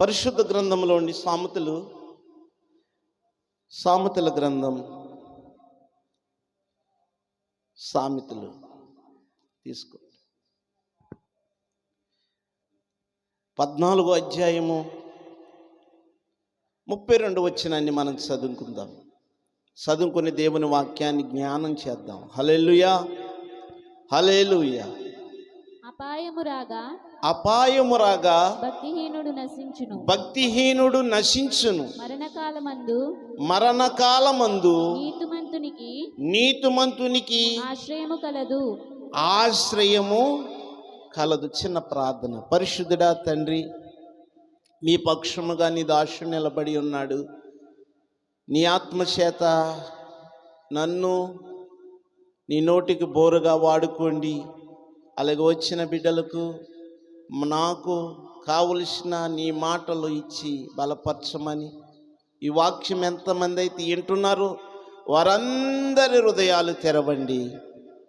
పరిశుద్ధ గ్రంథంలోని సామెతలు సామెతల గ్రంథం సామెతలు తీసుకో. పద్నాలుగో అధ్యాయము ముప్పై రెండు వచ్చినాన్ని మనం చదువుకుందాం. చదువుకుని దేవుని వాక్యాన్ని జ్ఞానం చేద్దాం. హలెలుయా హలేలుయా అపాయము రాగా అపాయము రాగా భక్తిహీనుడు నశించును. భక్తిహీనుడు నశించును. మరణకాలమందు మరణకాలమందు నీతిమంతునికి నీతిమంతునికి ఆశ్రయము కలదు. ఆశ్రయము కలదు. చిన్న ప్రార్థన. పరిశుద్ధుడా తండ్రి మీ పక్షముగా నీ దాసు నిలబడి ఉన్నాడు. నీ ఆత్మచేత నన్ను నీ నోటికి బోరుగా వాడుకోండి. అలాగే వచ్చిన బిడ్డలకు నాకు కావలసిన నీ మాటలు ఇచ్చి బలపరచమని. ఈ వాక్యం ఎంతమంది అయితే వింటున్నారో వారందరి హృదయాలు తెరవండి.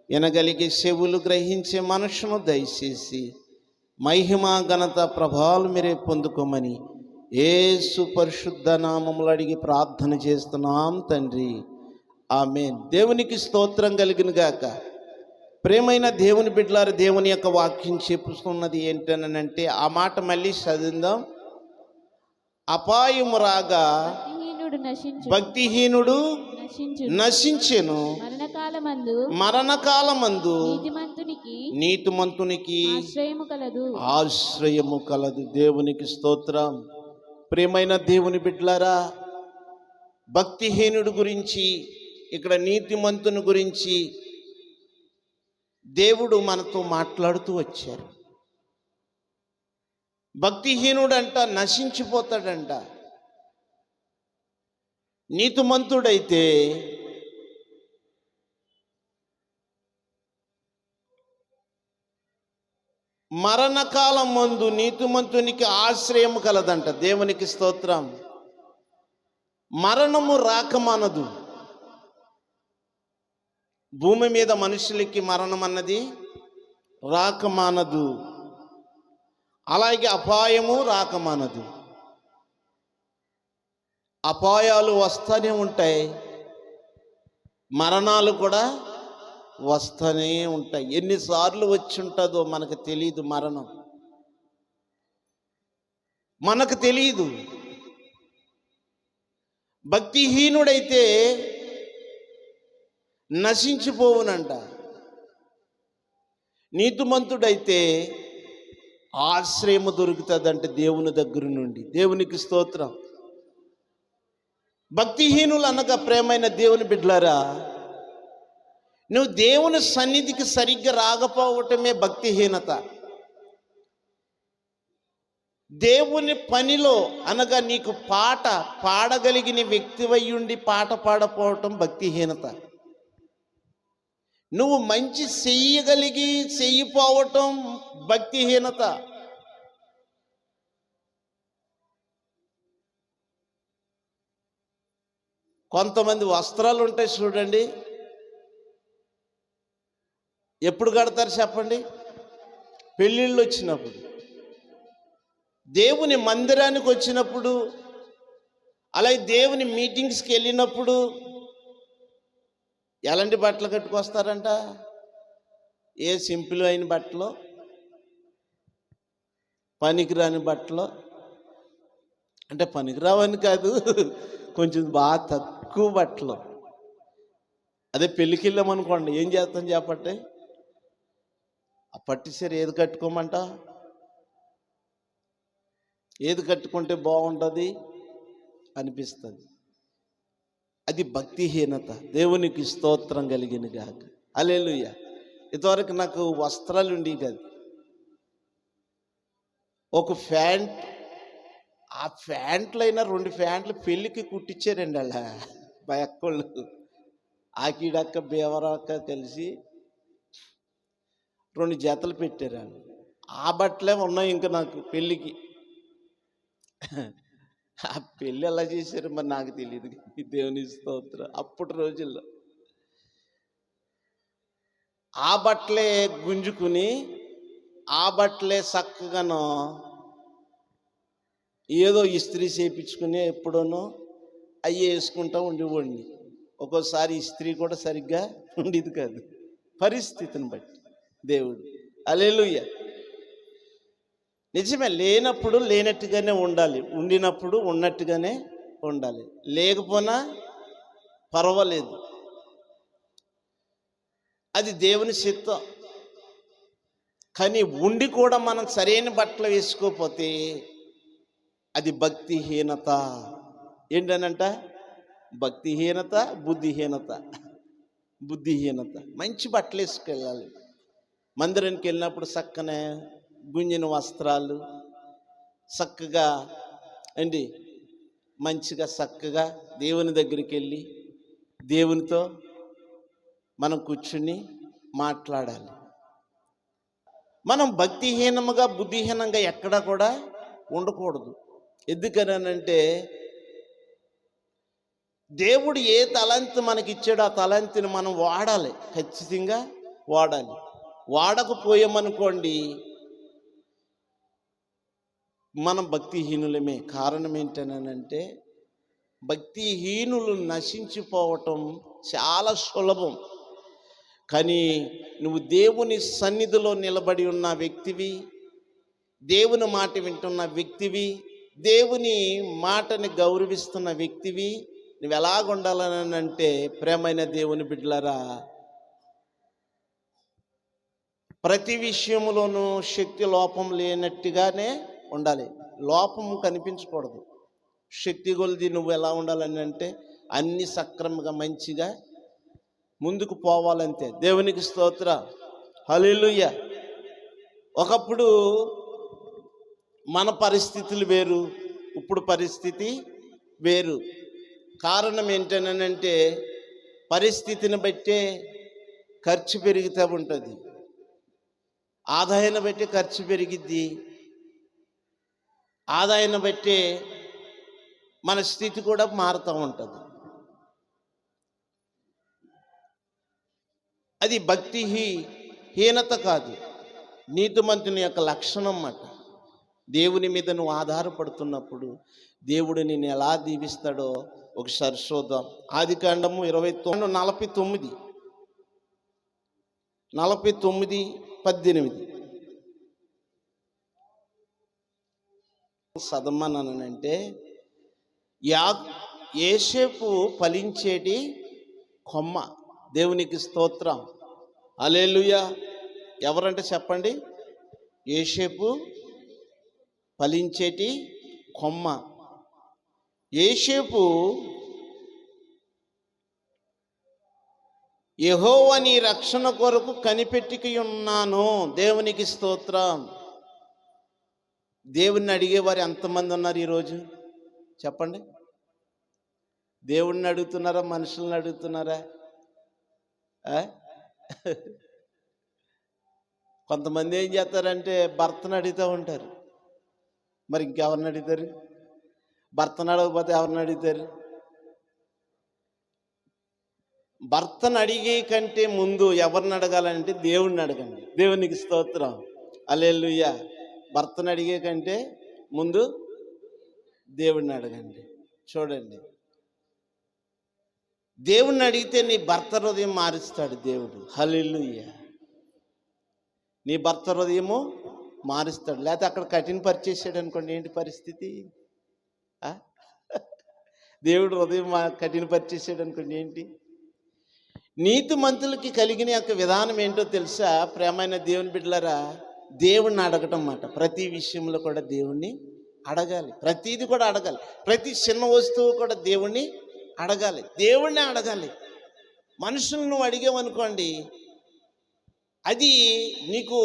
వినగలిగే చెవులు గ్రహించే మనసును దయచేసి మహిమా ఘనత ప్రభావాలు మీరే పొందుకోమని ఏసు పరిశుద్ధ నామములు అడిగి ప్రార్థన చేస్తున్నాం తండ్రి. ఆమె దేవునికి స్తోత్రం కలిగిన గాక. ప్రేమైన దేవుని బిడ్డలారు దేవుని యొక్క వాక్యం చెప్పుతున్నది ఏంటనంటే ఆ మాట మళ్ళీ చదివిందాం. అపాయము రాగా భక్తిహీనుడు నశించు భక్తిహీనుడు నశించు నశించెను. మరణకాలమందు నీతిమంతునికి ఆశ్రయము కలదు. దేవునికి స్తోత్రం. ప్రియమైన దేవుని బిడ్డలారా భక్తిహీనుడు గురించి ఇక్కడ నీతిమంతుని గురించి దేవుడు మనతో మాట్లాడుతూ వచ్చారు. భక్తిహీనుడంట నశించిపోతాడంట. నీతిమంతుడైతే మరణకాలం మందు నీతిమంతునికి ఆశ్రయం కలదంట. దేవునికి స్తోత్రం. మరణము రాకమానదు. భూమి మీద మనుషులకి మరణం అన్నది రాకమానదు. అలాగే అపాయము రాకమానదు. అపాయాలు వస్తూనే ఉంటాయి. మరణాలు కూడా వస్తూనే ఉంటాయి. ఎన్నిసార్లు వచ్చి ఉంటుందో మనకు తెలియదు మరణం. మనకు తెలియదు భక్తిహీనుడైతే నశించిపోవునంట. నీతిమంతుడైతే ఆశ్రయము దొరుకుతుందంటే దేవుని దగ్గర నుండి. దేవునికి స్తోత్రం. భక్తిహీనులు అనగా ప్రేమైన దేవుని బిడ్డలారా నువ్వు దేవుని సన్నిధికి సరిగ్గా రాకపోవటమే భక్తిహీనత. దేవుని పనిలో అనగా నీకు పాట పాడగలిగిన వ్యక్తివయ్యుండి పాట పాడపోవటం భక్తిహీనత. నువ్వు మంచి చెయ్యగలిగి చెయ్యిపోవటం భక్తిహీనత. కొంతమంది వస్త్రాలు ఉంటాయి చూడండి. ఎప్పుడు కడతారు చెప్పండి? పెళ్ళిళ్ళు వచ్చినప్పుడు. దేవుని మందిరానికి వచ్చినప్పుడు అలాగే దేవుని మీటింగ్స్కి వెళ్ళినప్పుడు ఎలాంటి బట్టలు కట్టుకొస్తారంట? ఏ సింపుల్ అయిన బట్టలు? పనికిరాని బట్టలు? అంటే పనికిరావని కాదు కొంచెం బాగా తక్కువ బట్టలు. అదే పెళ్ళికి వెళ్ళామనుకోండి ఏం చేస్తాం చెప్పండి? ఆ పట్టు ఏది కట్టుకోమంట? ఏది కట్టుకుంటే బాగుంటుంది? అనిపిస్తుంది. అది భక్తిహీనత. దేవునికి స్తోత్రం కలిగిన గాక. అలేలుయ్య ఇంతవరకు నాకు వస్త్రాలు ఉండేవి కాదు. ఒక ఫ్యాంట్ ఆ ఫ్యాంట్లు అయినా రెండు ఫ్యాంట్లు పెళ్ళికి కుట్టించారండి అలా. మా అక్కోళ్ళు. ఆకిడక్క బేవరక్క కలిసి రెండు జతలు పెట్టారు ఆ బట్టలే ఉన్నాయి ఇంకా నాకు పెళ్ళికి. ఆ పెళ్ళి ఎలా చేశారు మరి నాకు తెలియదు దేవుని స్తోత్రం. అప్పటి రోజుల్లో ఆ బట్టలే గుంజుకుని ఆ బట్టలే చక్కగాను ఏదో ఇస్త్రీ చేయించుకుని ఎప్పుడోనో అయ్యి వేసుకుంటా ఉండేవాడిని. ఒక్కోసారి ఇస్త్రీ కూడా సరిగ్గా ఉండేది కాదు. పరిస్థితిని బట్టి దేవుడు. అలేలుయ్య నిజమే లేనప్పుడు లేనట్టుగానే ఉండాలి. ఉండినప్పుడు ఉన్నట్టుగానే ఉండాలి. లేకపోయినా పర్వాలేదు. అది దేవుని చిత్తం. కానీ ఉండి కూడా మనం సరైన బట్టలు వేసుకోకపోతే అది భక్తిహీనత. ఏంటనంట? భక్తిహీనత బుద్ధిహీనత. బుద్ధిహీనత. మంచి బట్టలు వేసుకెళ్ళాలి మందిరానికి వెళ్ళినప్పుడు చక్కనే గుంజిన వస్త్రాలు చక్కగా అండి మంచిగా చక్కగా దేవుని దగ్గరికి వెళ్ళి దేవునితో మనం కూర్చుని మాట్లాడాలి. మనం భక్తిహీనముగా బుద్ధిహీనంగా ఎక్కడా కూడా ఉండకూడదు. ఎందుకనంటే దేవుడు ఏ తలంతి మనకి ఇచ్చాడో ఆ తలంతిని మనం వాడాలి. ఖచ్చితంగా వాడాలి. వాడకపోయామనుకోండి మనం భక్తిహీనులమే. కారణం ఏంటనంటే భక్తిహీనులు నశించిపోవటం చాలా సులభం. కానీ నువ్వు దేవుని సన్నిధిలో నిలబడి ఉన్న వ్యక్తివి దేవుని మాట వింటున్న వ్యక్తివి దేవుని మాటని గౌరవిస్తున్న వ్యక్తివి నువ్వు ఎలాగుండాలని అంటే ప్రేమైన దేవుని బిడ్డలరా ప్రతి విషయంలోనూ శక్తి లోపం లేనట్టుగానే ఉండాలి. లోపం కనిపించకూడదు. శక్తి కొలిది నువ్వు ఎలా ఉండాలని అంటే అన్ని సక్రమంగా మంచిగా ముందుకు పోవాలంతే. దేవునికి స్తోత్ర. హల్లెలూయ. ఒకప్పుడు మన పరిస్థితులు వేరు ఇప్పుడు పరిస్థితి వేరు. కారణం ఏంటనంటే పరిస్థితిని బట్టే ఖర్చు పెరుగుతూ ఉంటుంది. ఆదాయాన్ని బట్టి ఖర్చు పెరిగిద్ది. ఆదాయాన్ని బట్టే మన స్థితి కూడా మారుతూ ఉంటుంది. అది భక్తి హీనత కాదు. నీతిమంతుని యొక్క లక్షణం అన్నమాట దేవుని మీద నువ్వు ఆధారపడుతున్నప్పుడు దేవుడు నిన్ను ఎలా దీవిస్తాడో ఒకసారి చూద్దాం. ఆది కాండము ఇరవై తొమ్మిది నలభై తొమ్మిది. నలభై తొమ్మిది పద్దెనిమిది. చదవమన్నానంటే యా ఏసేపు ఫలించేటి కొమ్మ. దేవునికి స్తోత్రం. అలేలుయ ఎవరంటే చెప్పండి? ఏసేపు ఫలించేటి కొమ్మ. ఏసేపు యహోవని రక్షణ కొరకు కనిపెట్టుకి ఉన్నాను దేవునికి స్తోత్రం. దేవుణ్ణి అడిగేవారు ఎంతమంది ఉన్నారు ఈరోజు? చెప్పండి. దేవుణ్ణి అడుగుతున్నారా? మనుషుల్ని అడుగుతున్నారా? కొంతమంది ఏం చేస్తారంటే భర్తను అడుగుతూ ఉంటారు. మరి ఇంకెవరిని అడుగుతారు? భర్తను అడగకపోతే ఎవరిని అడుగుతారు? భర్తను అడిగే కంటే ముందు ఎవరిని అడగాలంటే దేవుణ్ణి అడగండి. దేవునికి స్తోత్రం. అలెలుయ్య భర్తను అడిగే కంటే ముందు దేవుణ్ణి అడగండి. చూడండి. దేవుణ్ణి అడిగితే నీ భర్త హృదయం మారుస్తాడు దేవుడు. హల్లెలూయ. నీ భర్త హృదయము మారుస్తాడు. లేకపోతే అక్కడ కఠిన పరిచేసాడు అనుకోండి ఏంటి పరిస్థితి? దేవుడు హృదయం కఠిన పరిచేసాడు అనుకోండి ఏంటి? నీతి మంతులకి కలిగిన యొక్క విధానం ఏంటో తెలుసా? ప్రేమైన దేవుని బిడ్డలరా? దేవుణ్ణి అడగటం అన్నమాట ప్రతి విషయంలో కూడా దేవుణ్ణి అడగాలి. ప్రతిది కూడా అడగాలి. ప్రతి చిన్న వస్తువు కూడా దేవుణ్ణి అడగాలి. దేవుణ్ణి అడగాలి. మనుషులను నువ్వు అడిగావనుకోండి అది నీకు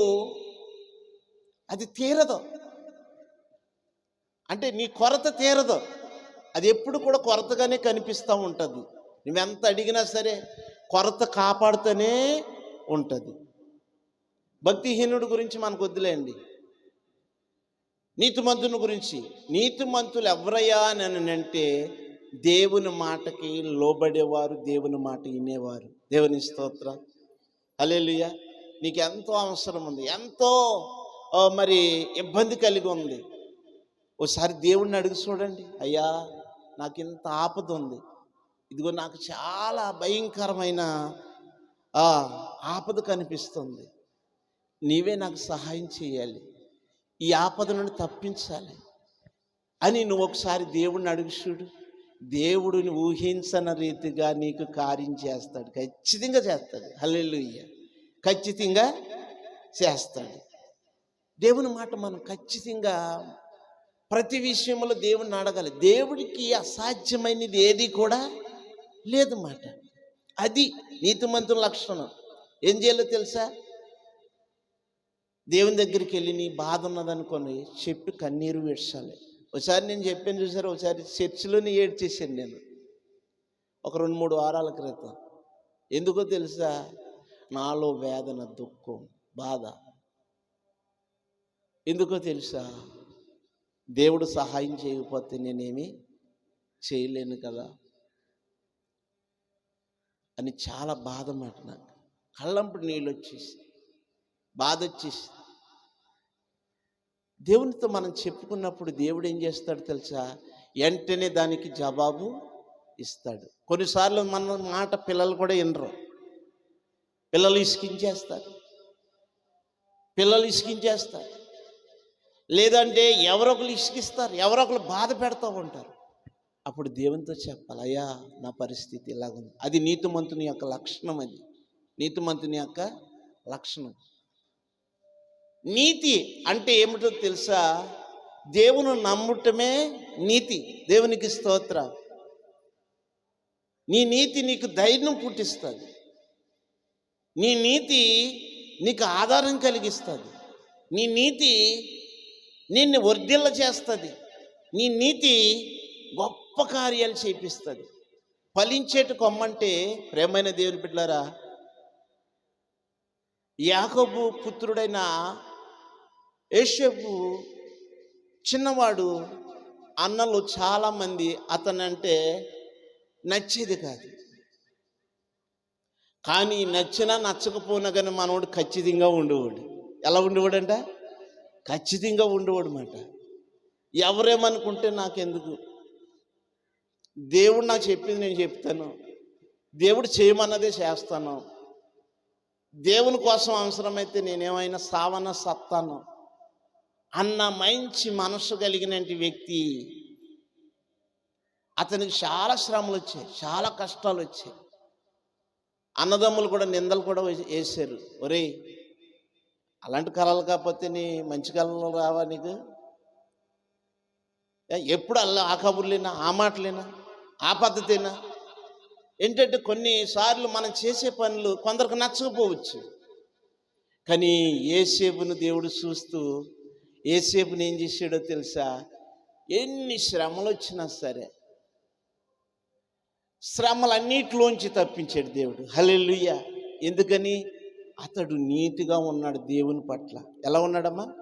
అది తీరదు. అంటే నీ కొరత తీరదు. అది ఎప్పుడు కూడా కొరతగానే కనిపిస్తూ ఉంటుంది. నువ్వెంత అడిగినా సరే కొరత కాపాడుతూనే ఉంటుంది. భక్తిహీనుడి గురించి మనకు వద్దులేండి. నీతిమంతుని గురించి. నీతిమంతులు ఎవరయ్యా అని అంటే దేవుని మాటకి లోబడేవారు దేవుని మాట వినేవారు. దేవుని స్తోత్ర. హల్లెలూయా. నీకు ఎంతో అవసరం ఉంది. ఎంతో మరి ఇబ్బంది కలిగి ఉంది. ఒకసారి దేవుణ్ణి అడిగి చూడండి. అయ్యా నాకు ఇంత ఆపద ఉంది. ఇదిగో నాకు చాలా భయంకరమైన ఆ, ఆపద కనిపిస్తుంది. నీవే నాకు సహాయం చేయాలి. ఈ ఆపద నుండి తప్పించాలి అని నువ్వు ఒకసారి దేవుణ్ణి అడుగు చూడు. దేవుడిని ఊహించని రీతిగా నీకు కార్యం చేస్తాడు. ఖచ్చితంగా చేస్తాడు. హల్లెలుయ్య ఖచ్చితంగా చేస్తాడు. దేవుని మాట మనం ఖచ్చితంగా ప్రతి విషయంలో దేవుణ్ణి అడగాలి. దేవుడికి అసాధ్యమైనది ఏది కూడా లేదు మాట. అది నీతిమంతుల లక్షణం. ఏం చేయాలో తెలుసా? దేవుని దగ్గరికి వెళ్ళి నీ బాధ ఉన్నదనుకొని చెప్పి కన్నీరు విడ్చాలి. ఒకసారి నేను చెప్పాను చూసారు? ఒకసారి చర్చిలోనే ఏడ్చేసాను నేను. ఒక రెండు మూడు వారాల క్రితం. ఎందుకో తెలుసా? నాలో వేదన దుఃఖం బాధ. ఎందుకో తెలుసా? దేవుడు సహాయం చేయకపోతే నేనేమి చేయలేను కదా అని చాలా బాధ మాట నాకు. కళ్ళంపుడు నీళ్ళు వచ్చేసి బాధ వచ్చేసి. దేవునితో మనం చెప్పుకున్నప్పుడు దేవుడు ఏం చేస్తాడు తెలుసా? వెంటనే దానికి జవాబు ఇస్తాడు. కొన్నిసార్లు మన మాట పిల్లలు కూడా వినరు. పిల్లలు ఇసుకించేస్తారు. పిల్లలు ఇసుకించేస్తారు. లేదంటే ఎవరొకరు ఇసుకిస్తారు. ఎవరొకరు బాధ పెడతా ఉంటారు. అప్పుడు దేవునితో చెప్పాలి అయ్యా నా పరిస్థితి ఇలాగుంది. అది నీతిమంతుని యొక్క లక్షణం అది. నీతిమంతుని యొక్క లక్షణం. నీతి అంటే ఏమిటో తెలుసా? దేవుని నమ్ముటమే నీతి. దేవునికి స్తోత్ర. నీ నీతి నీకు ధైర్యం పుట్టిస్తుంది. నీ నీతి నీకు ఆధారం కలిగిస్తుంది. నీ నీతి నిన్ను వర్ధిల్ల చేస్తుంది. నీ నీతి గొప్ప కార్యాలు చేపిస్తుంది. ఫలించేటి కొమ్మంటే ప్రేమైన దేవుని బిడ్డలారా యాకోబు పుత్రుడైన యేషపు చిన్నవాడు అన్నలు చాలామంది అతనంటే నచ్చేది కాదు. కానీ నచ్చినా నచ్చకపోయినా కానీ మనవాడు ఖచ్చితంగా ఉండేవాడు. ఎలా ఉండేవాడంట? ఖచ్చితంగా ఉండేవాడు మాట. ఎవరేమనుకుంటే నాకెందుకు? దేవుడు నాకు చెప్పింది నేను చెప్తాను. దేవుడు చేయమన్నదే చేస్తాను. దేవుని కోసం అవసరమైతే నేనేమైనా సావన సత్తాను? అన్న మంచి మనసు కలిగిన వ్యక్తి. అతనికి చాలా శ్రమలు వచ్చాయి చాలా కష్టాలు వచ్చాయి. అన్నదమ్ములు కూడా నిందలు కూడా వేశారు. వేసారు ఒరేయ్ అలాంటి కళలు కాకపోతే నీ మంచి కళలు రావా నీకు? ఎప్పుడు అల్లా ఆ కబుర్లేనా ఆ మాటలేనా ఆ పద్ధతేనా? ఏంటంటే కొన్నిసార్లు మనం చేసే పనులు కొందరికి నచ్చకపోవచ్చు. కానీ ఏసేపును దేవుడు చూస్తూ ఏసేపుని ఏం చేసాడో తెలుసా? ఎన్ని శ్రమలు వచ్చినా సరే శ్రమలన్నిటిలోంచి తప్పించాడు దేవుడు. హలెల్లుయ్య ఎందుకని? అతడు నీతిగా ఉన్నాడు దేవుని పట్ల. ఎలా ఉన్నాడమ్మా?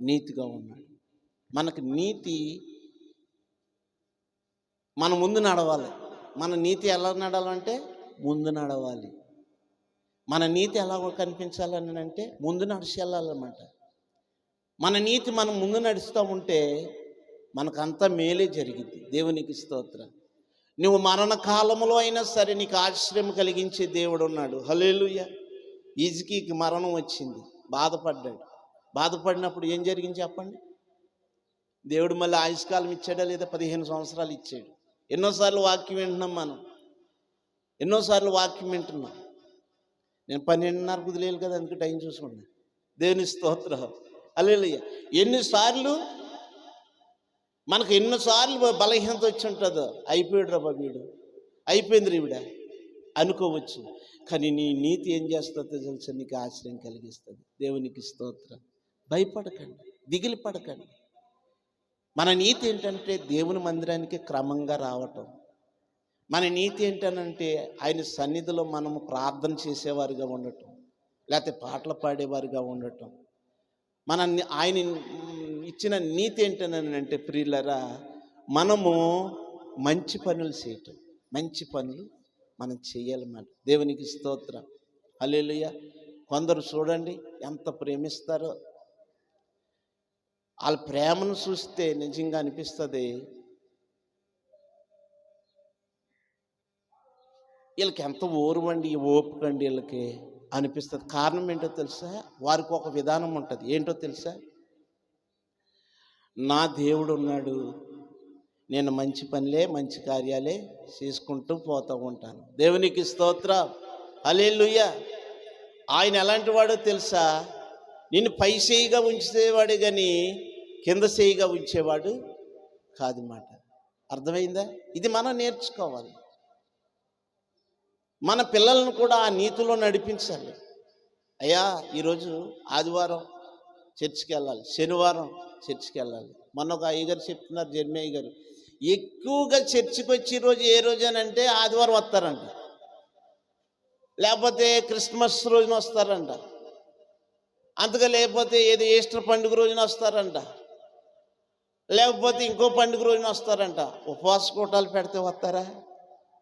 నీతిగా ఉన్నాడు. మనకు నీతి మన ముందు నడవాలి. మన నీతి ఎలా నడవాలంటే ముందు నడవాలి. మన నీతి ఎలా కనిపించాలని అంటే ముందు నడిచి వెళ్ళాలన్నమాట. మన నీతి మనం ముందు నడుస్తూ ఉంటే మనకంతా మేలే జరిగింది. దేవునికి స్తోత్రం. నువ్వు మరణ కాలంలో అయినా సరే నీకు ఆశ్రయం కలిగించే దేవుడు ఉన్నాడు. హలేలుయ ఈజికీకి మరణం వచ్చింది. బాధపడ్డాడు. బాధపడినప్పుడు ఏం జరిగింది చెప్పండి? దేవుడు మళ్ళీ ఆయుష్కాలం ఇచ్చాడా లేదా పదిహేను సంవత్సరాలు ఇచ్చాడు. ఎన్నోసార్లు వాక్యం వింటున్నాం మనం. ఎన్నోసార్లు వాక్యం వింటున్నాం. నేను పన్నెండున్నర కుదిలేదు కదా అందుకే టైం చూసుకున్నాను దేవుని స్తోత్రం. అలేలుయ్య ఎన్నిసార్లు? మనకు ఎన్నిసార్లు బలహీనత వచ్చి ఉంటుందో. అయిపోయాడు రా వీడు. అయిపోయింది రీవిడ అనుకోవచ్చు. కానీ నీ నీతి ఏం చేస్తుందో తెలుసా? నీకు ఆశ్రయం కలిగిస్తుంది. దేవునికి స్తోత్రం. భయపడకండి. దిగిలి పడకండి. మన నీతి ఏంటంటే దేవుని మందిరానికి క్రమంగా రావటం. మన నీతి ఏంటనంటే ఆయన సన్నిధిలో మనము ప్రార్థన చేసేవారిగా ఉండటం. లేకపోతే పాటలు పాడేవారిగా ఉండటం. మన ఆయన ఇచ్చిన నీతి ఏంటని అంటే ప్రియులరా మనము మంచి పనులు చేయటం. మంచి పనులు మనం చేయాలన్నమాట దేవునికి స్తోత్రం. హల్లెలూయా. కొందరు చూడండి ఎంత ప్రేమిస్తారో. వాళ్ళ ప్రేమను చూస్తే నిజంగా అనిపిస్తుంది వీళ్ళకి ఎంత ఓరువండి ఓపికండి వీళ్ళకి. అనిపిస్తుంది. కారణం ఏంటో తెలుసా? వారికి ఒక విధానం ఉంటుంది. ఏంటో తెలుసా? నా దేవుడు ఉన్నాడు. నేను మంచి పనులే మంచి కార్యాలే చేసుకుంటూ పోతూ ఉంటాను. దేవునికి స్తోత్ర. అలేలుయ్య ఆయన ఎలాంటి వాడో తెలుసా? నిన్ను పై చేయిగా ఉంచేవాడు కానీ కింద చేయిగా ఉంచేవాడు కాదు మాట. అర్థమైందా? ఇది మనం నేర్చుకోవాలి. మన పిల్లలను కూడా ఆ నీతిలో నడిపించాలి. అయ్యా ఈరోజు ఆదివారం చర్చికి వెళ్ళాలి శనివారం చర్చికి వెళ్ళాలి మొన్న ఒక అయ్యగారు చెప్తున్నారు జన్మయ్య గారు ఎక్కువగా చర్చికి వచ్చి రోజు ఏ రోజు అని అంటే ఆదివారం వస్తారంట. లేకపోతే క్రిస్మస్ రోజున వస్తారంట. అంతగా లేకపోతే ఏదో ఈస్టర్ పండుగ రోజున వస్తారంట. లేకపోతే ఇంకో పండుగ రోజున వస్తారంట. ఉపవాస కూటాలు పెడితే వస్తారా?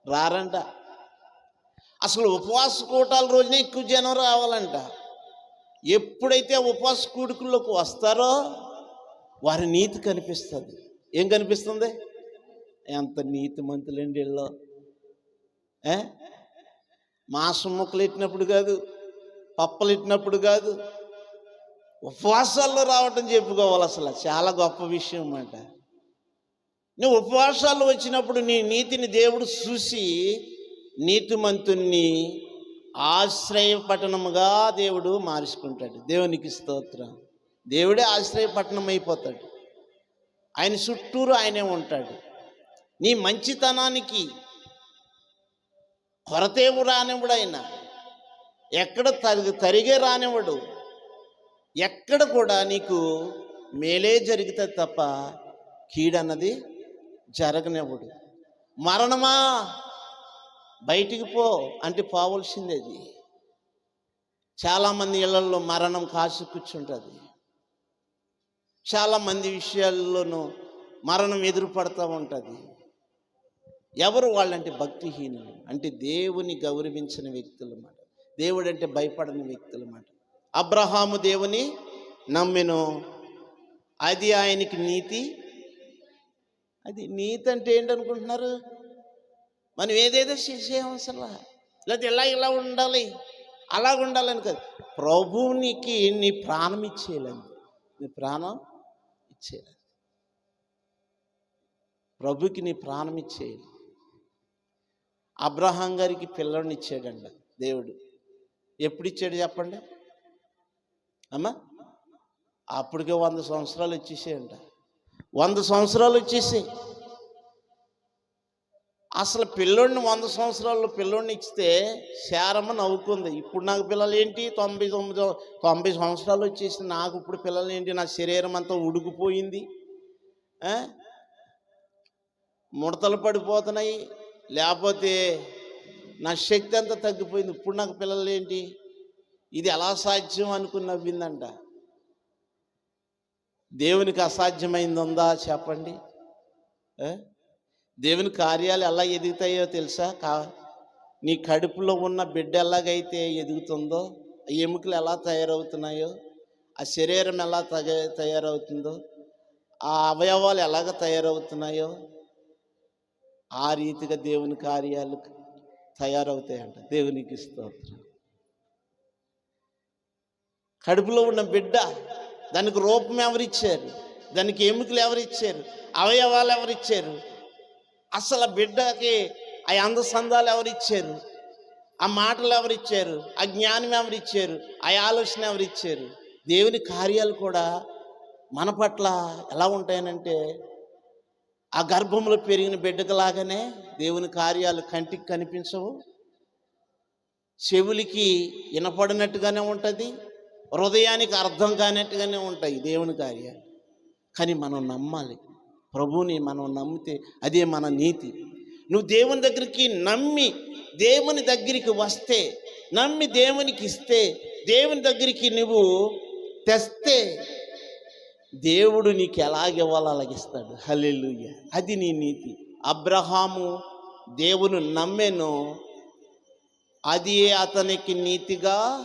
రారంట. అసలు ఉపవాస కూటాల రోజునే ఎక్కువ జనం రావాలంట. ఎప్పుడైతే ఉపవాస కూడుకుల్లోకి వస్తారో వారి నీతి కనిపిస్తుంది. ఏం కనిపిస్తుంది? ఎంత నీతి మంతులండి వీళ్ళు. ఏ? మాంసం ముక్కలు ఎట్టినప్పుడు కాదు పప్పలు ఎట్టినప్పుడు కాదు ఉపవాసాల్లో రావటం చెప్పుకోవాలి అసలు. చాలా గొప్ప విషయం అన్నమాట నువ్వు ఉపవాసాలు వచ్చినప్పుడు నీ నీతిని దేవుడు చూసి నీతిమంతుణ్ణి ఆశ్రయపట్టణముగా దేవుడు మార్చుకుంటాడు దేవునికి స్తోత్రం. దేవుడే ఆశ్రయపట్టణం అయిపోతాడు ఆయన చుట్టూరు ఆయనే ఉంటాడు. నీ మంచితనానికి కొరతేవు రానివ్వడు ఆయన ఎక్కడ తరిగి తరిగే రానివ్వడు. ఎక్కడ కూడా నీకు మేలే జరుగుతుంది తప్ప కీడన్నది జరగనివ్వడు. మరణమా? బయటికి పో అంటే పోవలసిందే అది. చాలామంది ఇళ్ళలో మరణం కాసి కూర్చుంటుంది. చాలామంది విషయాల్లోనూ మరణం ఎదురుపడుతూ ఉంటుంది. ఎవరు వాళ్ళంటే భక్తిహీనులు. అంటే దేవుని గౌరవించిన వ్యక్తులు అన్నమాట. దేవుడు అంటే భయపడని వ్యక్తులు అన్నమాట. అబ్రహాము దేవుని నమ్మెను. అది ఆయనకి నీతి. అది నీతి అంటే ఏంటనుకుంటున్నారు? మనం ఏదేదో చేసేయం అసలు లేకపోతే ఇలా ఇలా ఉండాలి అలా ఉండాలని కాదు. ప్రభువునికి నీ ప్రాణం ఇచ్చేయాలని నీ ప్రాణం ఇచ్చేయాలి. ప్రభుకి నీ ప్రాణం ఇచ్చేయాలి. అబ్రహాం గారికి పిల్లని ఇచ్చాడంట దేవుడు. ఎప్పుడు ఇచ్చాడు చెప్పండి? అమ్మా అప్పటికే వంద సంవత్సరాలు వచ్చేసాయంట. వంద సంవత్సరాలు వచ్చేసాయి. అసలు పిల్లోడిని వంద సంవత్సరాల్లో పిల్లోడిని ఇస్తే శారమ్మ నవ్వుకుంది. ఇప్పుడు నాకు పిల్లలు ఏంటి? తొంభై తొమ్మిది తొంభై సంవత్సరాలు వచ్చేసి నాకు ఇప్పుడు పిల్లలు ఏంటి? నా శరీరం అంతా ఉడికిపోయింది. ముడతలు పడిపోతున్నాయి. లేకపోతే నా శక్తి అంతా తగ్గిపోయింది. ఇప్పుడు నాకు పిల్లలు ఏంటి? ఇది ఎలా సాధ్యం అనుకుని నవ్విందంట. దేవునికి అసాధ్యమైంది ఉందా? చెప్పండి. ఏ? దేవుని కార్యాలు ఎలా ఎదుగుతాయో తెలుసా? కా నీ కడుపులో ఉన్న బిడ్డ ఎలాగైతే ఎదుగుతుందో ఆ ఎముకలు ఎలా తయారవుతున్నాయో ఆ శరీరం ఎలా తగ తయారవుతుందో ఆ అవయవాలు ఎలాగ తయారవుతున్నాయో ఆ రీతిగా దేవుని కార్యాలు తయారవుతాయంట. దేవునికి స్తోత్రం. కడుపులో ఉన్న బిడ్డ దానికి రూపం ఎవరిచ్చారు? దానికి ఎముకలు ఎవరిచ్చారు? అవయవాలు ఎవరిచ్చారు? అసలు ఆ బిడ్డకి ఆ అందసందాలు ఎవరిచ్చారు ఆ మాటలు ఎవరిచ్చారు ఆ జ్ఞానం ఎవరిచ్చారు ఆ ఆలోచన ఎవరిచ్చారు దేవుని కార్యాలు కూడా మన పట్ల ఎలా ఉంటాయనంటే ఆ గర్భంలో పెరిగిన బిడ్డకు లాగానే దేవుని కార్యాలు కంటికి కనిపించవు. చెవులకి వినపడినట్టుగానే ఉంటుంది. హృదయానికి అర్థం కానట్టుగానే ఉంటాయి దేవుని కార్యాలు. కానీ మనం నమ్మాలి. ప్రభువుని మనం నమ్మితే అదే మన నీతి. నువ్వు దేవుని దగ్గరికి నమ్మి దేవుని దగ్గరికి వస్తే నమ్మి దేవునికి ఇస్తే దేవుని దగ్గరికి నువ్వు తెస్తే దేవుడు నీకు ఎలాగివ్వాలో అలాగిస్తాడు హల్లెలూయ. అది నీ నీతి. అబ్రహాము దేవుని నమ్మెను అది అతనికి నీతిగా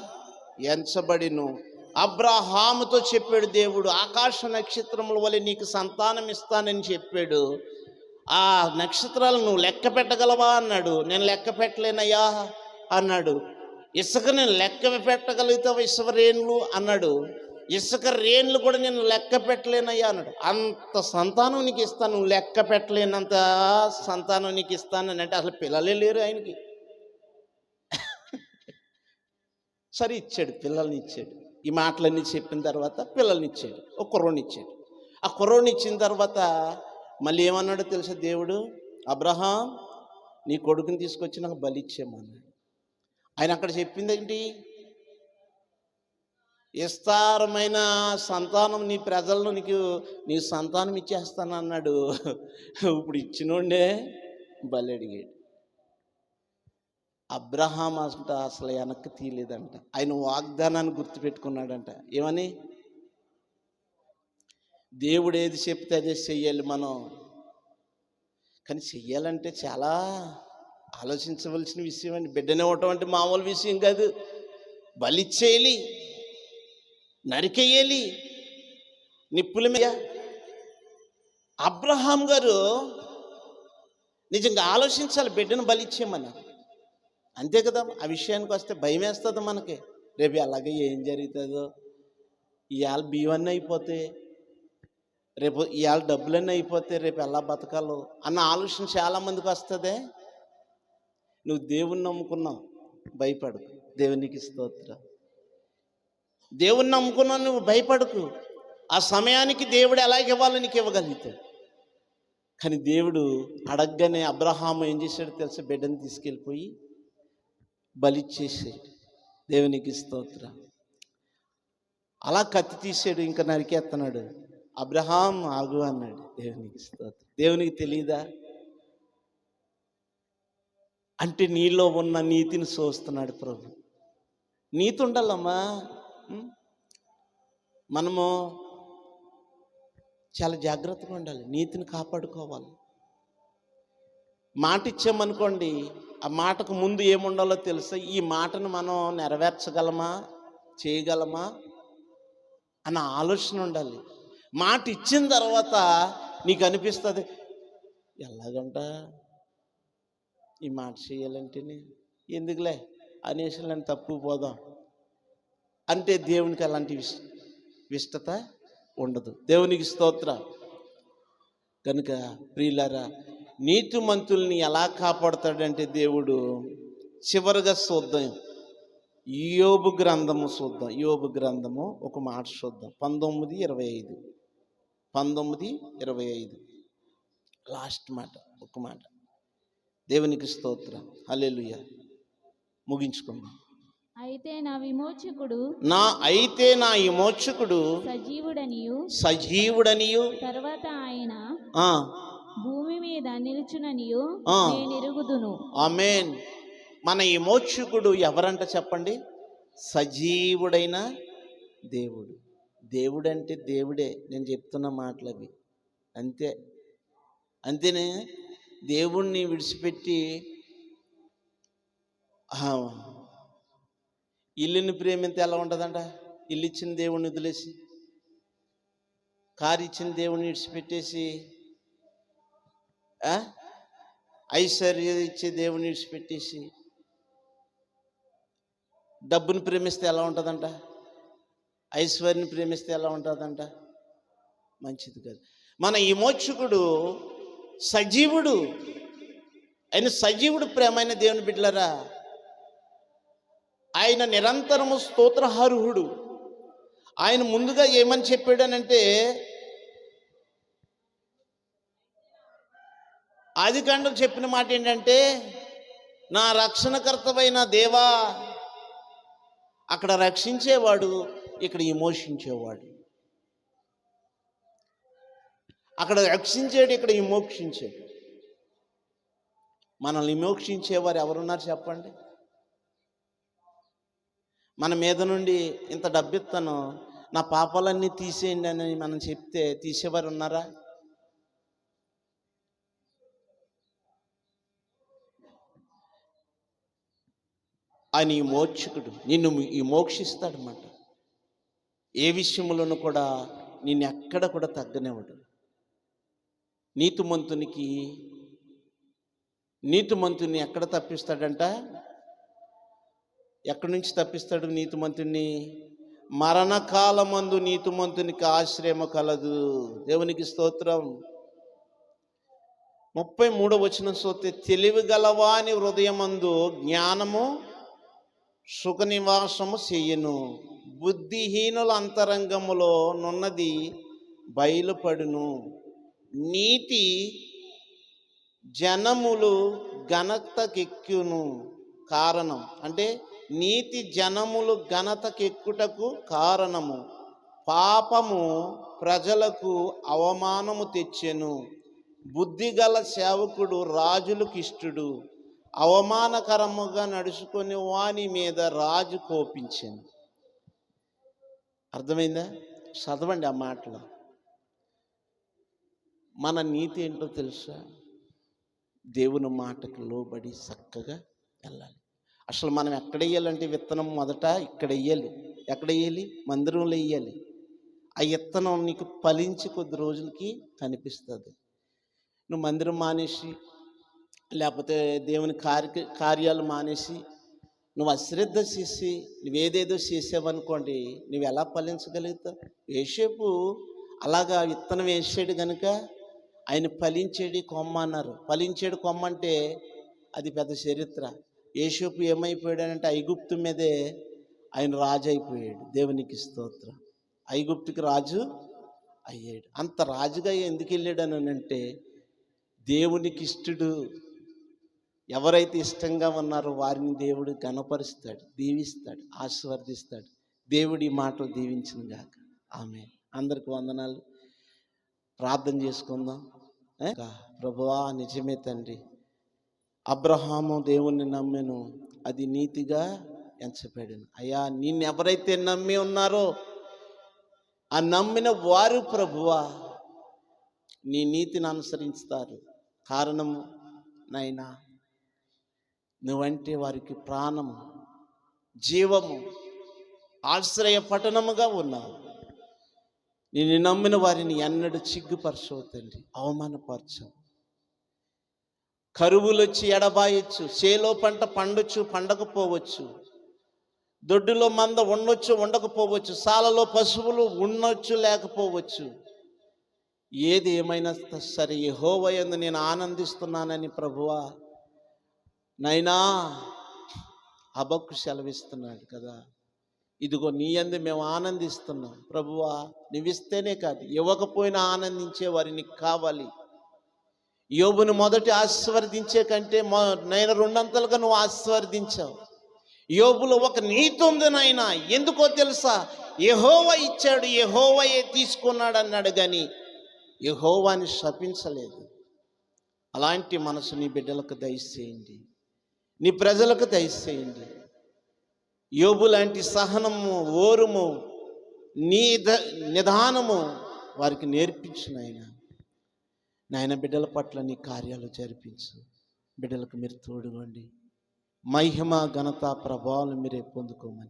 ఎంచబడిను. అబ్రహాముతో చెప్పాడు దేవుడు ఆకాశ నక్షత్రముల వలె నీకు సంతానం ఇస్తానని చెప్పాడు. ఆ నక్షత్రాలు నువ్వు లెక్క పెట్టగలవా అన్నాడు. నేను లెక్క పెట్టలేనయ్యా అన్నాడు. ఇసుక నేను లెక్క పెట్టగలుగుతావు ఇసుక రేణులు అన్నాడు. ఇసుక రేణులు కూడా నేను లెక్క పెట్టలేనయ్యా అన్నాడు. అంత సంతానం నీకు ఇస్తాను నువ్వు లెక్క పెట్టలేనంత సంతానం నీకు ఇస్తాను అంటే అసలు పిల్లలే లేరు ఆయనకి. సరే ఇచ్చాడు పిల్లల్ని ఇచ్చాడు. ఈ మాటలన్నీ చెప్పిన తర్వాత పిల్లల్ని ఇచ్చాడు ఒక కుర్రోని ఇచ్చాడు ఆ కుర్రోని ఇచ్చిన తర్వాత మళ్ళీ ఏమన్నాడో తెలుసా దేవుడు? అబ్రహాం నీ కొడుకుని తీసుకొచ్చి నాకు బలి ఇచ్చేయమన్నాడు ఆయన అక్కడ చెప్పింది ఏంటి విస్తారమైన సంతానం నీ ప్రజలను నీకు నీ సంతానం ఇచ్చేస్తాను అన్నాడు ఇప్పుడు ఇచ్చినోండే బలి అడిగాడు. అబ్రహాం అంట అసలు వెనక్కి తీయలేదంట. ఆయన వాగ్దానాన్ని గుర్తుపెట్టుకున్నాడంట. ఏమని? దేవుడు ఏది చెప్తే అదే చెయ్యాలి మనం. కానీ చెయ్యాలంటే చాలా ఆలోచించవలసిన విషయం అండి. బిడ్డనివ్వటం అంటే మామూలు విషయం కాదు. బలిచ్చేయాలి నరికేయాలి. నిప్పుల మీద. అబ్రహాం గారు నిజంగా ఆలోచించాలి బిడ్డను బలిచ్చేయమన్నారు అంతే కదా ఆ విషయానికి వస్తే భయం వేస్తుంది మనకి. రేపు అలాగే ఏం జరుగుతుందో. ఇవాళ బీవన్నీ అయిపోతే రేపు ఇవాళ డబ్బులన్నీ అయిపోతే రేపు ఎలా బతకాలో అన్న ఆలోచన చాలా మందికి వస్తుంది. నువ్వు దేవుణ్ణి నమ్ముకున్నావు భయపడకు. దేవునికి స్తోత్ర. దేవుణ్ణి నమ్ముకున్నావు నువ్వు భయపడకు. ఆ సమయానికి దేవుడు ఎలాగ ఇవ్వాలో నీకు ఇవ్వగలుగుతాడు. కానీ దేవుడు అడగగానే అబ్రహాము ఏం చేశాడు తెలుసా? బిడ్డని తీసుకెళ్ళిపోయి బలిచ్చేసాడు దేవునికి స్తోత్ర. అలా కత్తి తీసాడు ఇంకా నరికేస్తున్నాడు అబ్రహాం ఆగు అన్నాడు దేవునికి స్తోత్ర. దేవునికి తెలియదా అంటే నీలో ఉన్న నీతిని చూస్తున్నాడు ప్రభు. నీతి ఉండాలమ్మా. మనము చాలా జాగ్రత్తగా ఉండాలి. నీతిని కాపాడుకోవాలి. మాట ఇచ్చామనుకోండి ఆ మాటకు ముందు ఏముండాలో తెలుసా? ఈ మాటను మనం నెరవేర్చగలమా? చేయగలమా? అన్న ఆలోచన ఉండాలి. మాట ఇచ్చిన తర్వాత నీకు అనిపిస్తుంది ఎలాగంట? ఈ మాట చేయాలంటేనే ఎందుకులే? అనేసి నేను తప్పు పోదాం. అంటే దేవునికి అలాంటి విష విష్టత ఉండదు. దేవునికి స్తోత్ర. కనుక ప్రియులారా నీతిమంతుల్ని ఎలా కాపాడతాడంటే దేవుడు చివరిగా చూద్దాం. యోబు గ్రంథము చూద్దాం. యోబు గ్రంథము ఒక మాట చూద్దాం. పంతొమ్మిది ఇరవై ఐదు. పంతొమ్మిది ఇరవై ఐదు. లాస్ట్ మాట ఒక మాట. దేవునికి స్తోత్రం. హల్లెలూయా. ముగించుకుందాం. అయితే నా విమోచకుడు నా అయితే నా విమోచకుడు సజీవుడనియు సజీవుడనియు తర్వాత ఆయన భూమి మీద నిలుచుననియు. నేను ఎరుగుదును ఆమేన్. మన విమోచకుడు ఎవరంట చెప్పండి? సజీవుడైన దేవుడు. దేవుడు అంటే దేవుడే. నేను చెప్తున్న మాటలు అవి అంతే. అంతేనే దేవుణ్ణి విడిచిపెట్టి ఇల్లుని ప్రేమింతే ఎలా ఉంటుందంట? ఇల్లు ఇచ్చిన దేవుణ్ణి వదిలేసి కారు ఇచ్చిన దేవుణ్ణి విడిచిపెట్టేసి? ఐశ్వర్యం ఇచ్చే దేవుని విడిచిపెట్టేసి డబ్బుని ప్రేమిస్తే ఎలా ఉంటుందంట? ఐశ్వర్యని ప్రేమిస్తే ఎలా ఉంటుందంట? మంచిది కాదు. మన విమోచకుడు సజీవుడు. ఆయన సజీవుడు ప్రేమైన దేవుని బిడ్డలరా? ఆయన నిరంతరము స్తోత్రహారుహుడు ఆయన ముందుగా ఏమని చెప్పాడనంటే ఆదికాండం చెప్పిన మాట ఏంటంటే నా రక్షణకర్తమైన దేవా అక్కడ రక్షించేవాడు ఇక్కడ విమోషించేవాడు అక్కడ రక్షించేడు ఇక్కడ విమోక్షించేడు. మనల్ని విమోక్షించేవారు ఎవరున్నారు చెప్పండి? మన మీద నుండి ఇంత డబ్బు నా పాపాలన్నీ తీసేయండి అని మనం చెప్తే తీసేవారు ఉన్నారా ఆయన ఈ మోక్షకుడు నిన్ను ఈ మోక్షిస్తాడనమాట ఏ విషయంలోనూ కూడా నిన్ను ఎక్కడ కూడా తగ్గనివ్వడు. నీతిమంతునికి నీతిమంతుని ఎక్కడ తప్పిస్తాడంట? ఎక్కడి నుంచి తప్పిస్తాడు నీతిమంతుని మరణకాలమందు నీతిమంతునికి ఆశ్రయము కలదు. దేవునికి స్తోత్రం. ముప్పై మూడో వచ్చిన సోతే తెలివి గలవాని హృదయమందు జ్ఞానము సుఖనివాసము చెయ్యను బుద్ధిహీనుల అంతరంగములో నున్నది బయలుపడును. నీతి జనములు ఘనతకెక్కును కారణం. అంటే నీతి జనములు ఘనతకెక్కుటకు కారణము. పాపము ప్రజలకు అవమానము తెచ్చెను. బుద్ధిగల సేవకుడు రాజులకు ఇష్టడు అవమానకరముగా నడుచుకునే వాని మీద రాజు కోపించాను అర్థమైందా? చదవండి ఆ మాటలు. మన నీతి ఏంటో తెలుసా? దేవుని మాటకు లోబడి చక్కగా వెళ్ళాలి. అసలు మనం ఎక్కడ వేయాలంటే విత్తనం మొదట ఇక్కడ వేయాలి ఎక్కడ వేయాలి మందిరంలో వేయాలి ఆ విత్తనం నీకు ఫలించి కొద్ది రోజులకి కనిపిస్తుంది. నువ్వు మందిరం మానేసి లేకపోతే దేవుని కార్య కార్యాలు మానేసి నువ్వు అశ్రద్ధ చేసి నువ్వేదేదో చేసావనుకోండి నువ్వు ఎలా ఫలించగలుగుతావు? ఏసేపు అలాగా విత్తనం వేసాడు కనుక ఆయన ఫలించేడు కొమ్మ అన్నారు. ఫలించేడు కొమ్మ అంటే అది పెద్ద చరిత్ర. ఏసేపు ఏమైపోయాడంటే ఐగుప్తు మీదే ఆయన రాజు అయిపోయాడు. దేవునికి స్తోత్రం. ఐగుప్తుకి రాజు అయ్యాడు. అంత రాజుగా ఎందుకు వెళ్ళాడు అని అంటే దేవునికి ఇష్టడు ఎవరైతే ఇష్టంగా ఉన్నారో వారిని దేవుడు గణపరుస్తాడు దీవిస్తాడు ఆశీర్వదిస్తాడు. దేవుడి మాటలు దీవించిన గాక. ఆమె అందరికి వందనాలు. ప్రార్థన చేసుకుందాం. ప్రభువా నిజమే తండ్రి. అబ్రహాము దేవుణ్ణి నమ్మెను. అది నీతిగా ఎంచబడిను. అయ్యా నిన్ను ఎవరైతే నమ్మి ఉన్నారో ఆ నమ్మిన వారు ప్రభువా నీ నీతిని అనుసరిస్తారు కారణము నైనా నువ్వంటే వారికి ప్రాణము జీవము ఆశ్రయ పట్టణముగా ఉన్నావు. నేను నమ్మిన వారిని ఎన్నడూ చిగ్గుపరచవు తండ్రి అవమానపరచవు. కరువులు వచ్చి ఎడబాయొచ్చు చేలో పంట పండొచ్చు పండకపోవచ్చు. దొడ్డులో మంద ఉండొచ్చు ఉండకపోవచ్చు. సాలలో పశువులు ఉండొచ్చు లేకపోవచ్చు. ఏది ఏమైనా సరే యహోవయందు నేను ఆనందిస్తున్నానని ప్రభువా నైనా అబక్కు సెలవిస్తున్నాడు కదా. ఇదిగో నీ అందు మేము ఆనందిస్తున్నాం. ప్రభువా నువ్విస్తేనే కాదు ఇవ్వకపోయినా ఆనందించే వారిని కావాలి. యోబును మొదటి ఆశీర్వదించే కంటే మొ నేను రెండంతలుగా నువ్వు ఆశీర్వదించావు. యోబులో ఒక నీతి ఉంది నాయన ఎందుకో తెలుసా? యహోవ ఇచ్చాడు యహోవయే తీసుకున్నాడు అన్నాడు కానీ యహోవాని శపించలేదు. అలాంటి మనసు నీ బిడ్డలకు దయచేయండి. నీ ప్రజలకు దయచేయండి. యోబు లాంటి సహనము ఓరుము నీద నిదానము వారికి నేర్పించు నాయన. నాయన బిడ్డల పట్ల నీ కార్యాలు జరిపించు. బిడ్డలకు మీరు తోడుగోండి. మహిమ ఘనత ప్రభావాలు మీరే పొందుకోమని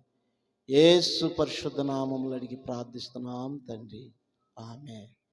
ఏసు సుపరిశుద్ధ నామములు అడిగి ప్రార్థిస్తున్నాం తండ్రి. ఆమె